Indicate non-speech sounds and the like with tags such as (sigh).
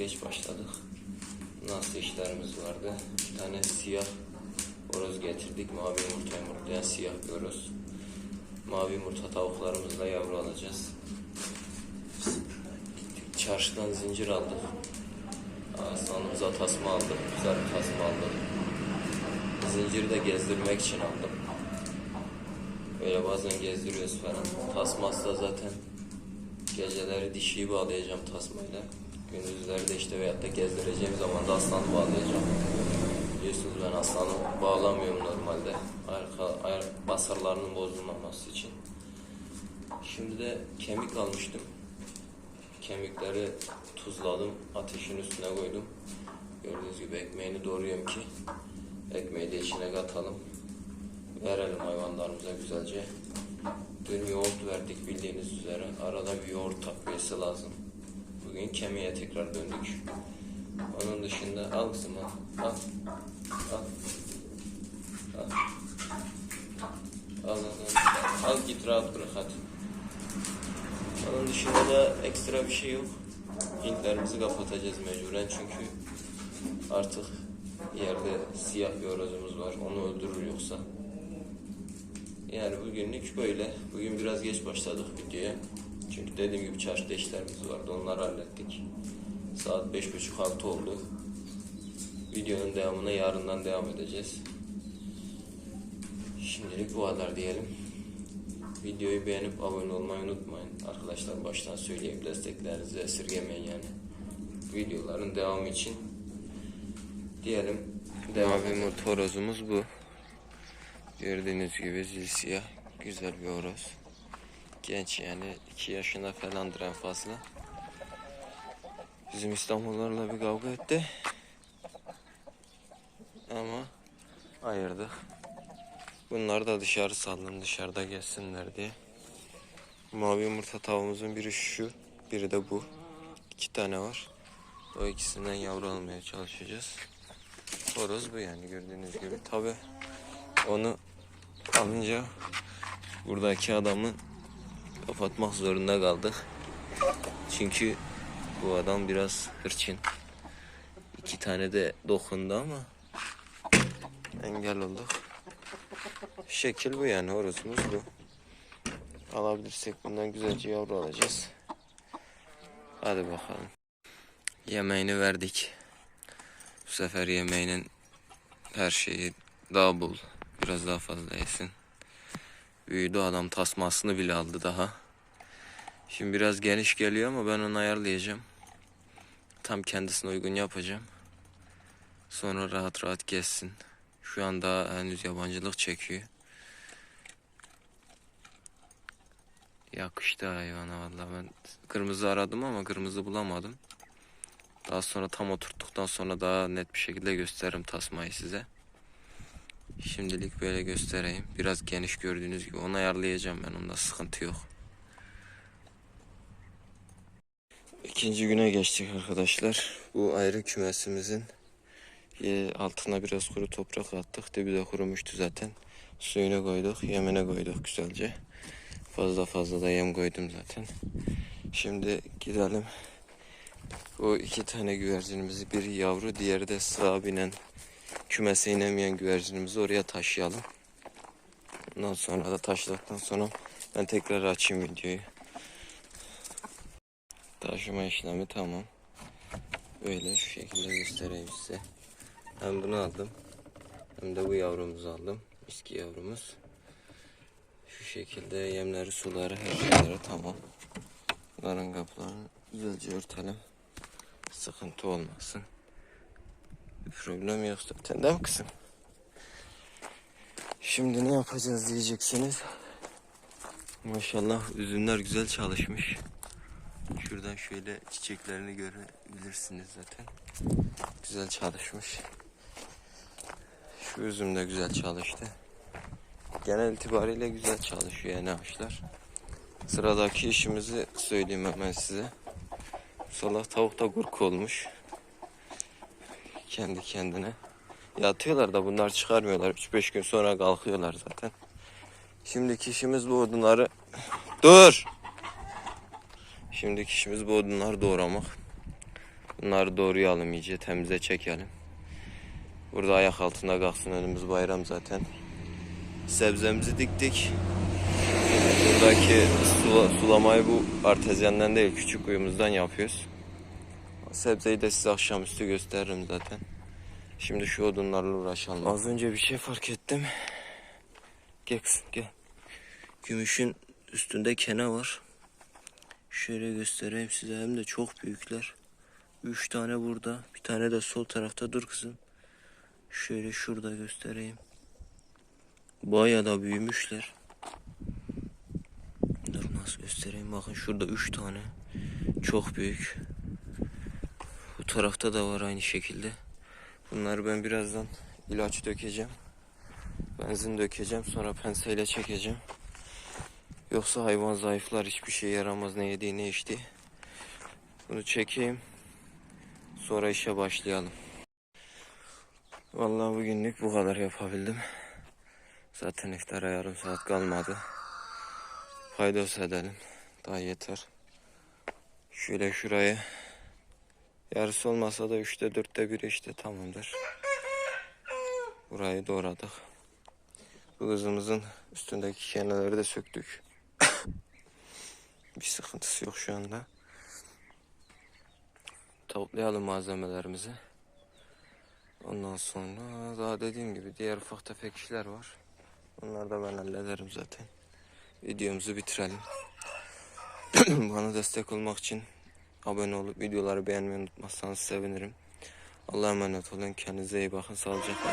geç başladık. Nasıl işlerimiz vardı? Bir tane siyah horoz getirdik. Mavi yumurta yumurtlayan siyah bir horoz. Mavi yumurta tavuklarımızla yavru alacağız. Gittik çarşıdan zincir aldık. Aslanımıza tasma aldık. Güzel bir tasma aldık. Zinciri de gezdirmek için aldım. Böyle bazen gezdiriyoruz falan. Tasması da zaten geceleri dişiyi bağlayacağım tasmayla. Gündüzleri de işte veyahut da gezdireceğim zaman da aslanı bağlayacağım. Biliyorsunuz ben aslanı bağlamıyorum normalde. Arka, ayak basarlarının bozulmaması için. Şimdi de kemik almıştım. Kemikleri tuzladım. Ateşin üstüne koydum. Gördüğünüz gibi ekmeğini doğruyorum ki ekmeği de içine katalım. Verelim hayvanlarımıza güzelce. Dün yoğurt verdik bildiğiniz üzere. Arada bir yoğurt takviyesi lazım. Bugün kemiğe tekrar döndük. Onun dışında al kızım al. Al. Al. Al. Al, al, al. Git rahat bırak hadi. Onun dışında da ekstra bir şey yok. Hintlerimizi kapatacağız mecburen çünkü artık yerde siyah bir horozumuz var. Onu öldürür yoksa. Yani bugünlük böyle. Bugün biraz geç başladık videoya. Çünkü dediğim gibi çarşıda işlerimiz vardı. Onları hallettik. Saat beş buçuk altı oldu. Videonun devamına yarından devam edeceğiz. Şimdilik bu kadar diyelim. Videoyu beğenip abone olmayı unutmayın. Arkadaşlar baştan söyleyeyim desteklerinizi esirgemeyin yani. Videoların devamı için diyelim. Devam edelim. horozumuz bu. Gördüğünüz gibi zil siyah. Güzel bir horoz. Genç yani 2 yaşında falandır en fazla. Bizim İstanbullarla bir kavga etti. Ama ayırdık. Bunları da dışarı saldım dışarıda gelsinler diye. Mavi yumurta tavuğumuzun biri şu, biri de bu. İki tane var. O ikisinden yavru almaya çalışacağız. Horoz bu yani gördüğünüz gibi. Tabi onu alınca buradaki adamı kapatmak zorunda kaldık. Çünkü bu adam biraz hırçın. İki tane de dokundu ama engel olduk. Şekil bu yani horozumuz bu. Alabilirsek bundan güzelce yavru alacağız. Hadi bakalım. Yemeğini verdik. Bu sefer yemeğinin her şeyi daha bol. Biraz daha fazla yesin. Büyüdü adam tasmasını bile aldı daha. Şimdi biraz geniş geliyor ama ben onu ayarlayacağım. Tam kendisine uygun yapacağım. Sonra rahat rahat gezsin. Şu an daha henüz yabancılık çekiyor. Yakıştı hayvana vallahi ben kırmızı aradım ama kırmızı bulamadım. Daha sonra tam oturttuktan sonra daha net bir şekilde gösteririm tasmayı size. Şimdilik böyle göstereyim. Biraz geniş gördüğünüz gibi onu ayarlayacağım ben onda sıkıntı yok. İkinci güne geçtik arkadaşlar. Bu ayrı kümesimizin e, altına biraz kuru toprak attık. Dibi de kurumuştu zaten. Suyunu koyduk, yemine koyduk güzelce. Fazla fazla da yem koydum zaten. Şimdi gidelim. Bu iki tane güvercinimizi bir yavru diğeri de sığ binen kümese inemeyen güvercinimizi oraya taşıyalım. Ondan sonra da taşıdıktan sonra ben tekrar açayım videoyu. Taşıma işlemi tamam. Böyle şu şekilde göstereyim size. Hem bunu aldım. Hem de bu yavrumuzu aldım. Miski yavrumuz. Şu şekilde yemleri, suları, her şeyleri tamam. Bunların kapılarını güzelce örtelim. Sıkıntı olmasın. Problem yok zaten değil mi kızım? Şimdi ne yapacağız diyeceksiniz. Maşallah üzümler güzel çalışmış. Şuradan şöyle çiçeklerini görebilirsiniz zaten. Güzel çalışmış. Şu üzüm de güzel çalıştı. Genel itibariyle güzel çalışıyor yani ağaçlar. Sıradaki işimizi söyleyeyim hemen size. Salak tavuk da gurk olmuş. Kendi kendine. Yatıyorlar da bunlar çıkarmıyorlar. 3-5 gün sonra kalkıyorlar zaten. Şimdiki işimiz bu odunları... Dur! Şimdiki işimiz bu odunları doğramak. Bunları doğrayalım iyice temize çekelim. Burada ayak altında kalksın önümüz bayram zaten. Sebzemizi diktik. Buradaki sula- sulamayı bu artezyandan değil küçük kuyumuzdan yapıyoruz. Sebzeyi de size akşamüstü gösteririm zaten. Şimdi şu odunlarla uğraşalım. Az önce bir şey fark ettim. Gel kızım gel. Gümüşün üstünde kene var. Şöyle göstereyim size hem de çok büyükler. Üç tane burada. Bir tane de sol tarafta dur kızım. Şöyle şurada göstereyim. Bayağı da büyümüşler. Dur nasıl göstereyim bakın şurada üç tane. Çok büyük. Tarafta da var aynı şekilde. Bunları ben birazdan ilaç dökeceğim. Benzin dökeceğim sonra penseyle çekeceğim. Yoksa hayvan zayıflar hiçbir şey yaramaz ne yediği ne içti. Bunu çekeyim. Sonra işe başlayalım. Vallahi bugünlük bu kadar yapabildim. Zaten iftara yarım saat kalmadı. Paydos edelim. Daha yeter. Şöyle şurayı yarısı olmasa da üçte dörtte bir işte tamamdır. Burayı doğradık. Bu kızımızın üstündeki keneleri de söktük. (coughs) bir sıkıntısı yok şu anda. Toplayalım malzemelerimizi. Ondan sonra daha dediğim gibi diğer ufak tefek işler var. Onları da ben hallederim zaten. Videomuzu bitirelim. (coughs) Bana destek olmak için abone olup videoları beğenmeyi unutmazsanız sevinirim. Allah'a emanet olun. Kendinize iyi bakın. Sağlıcakla.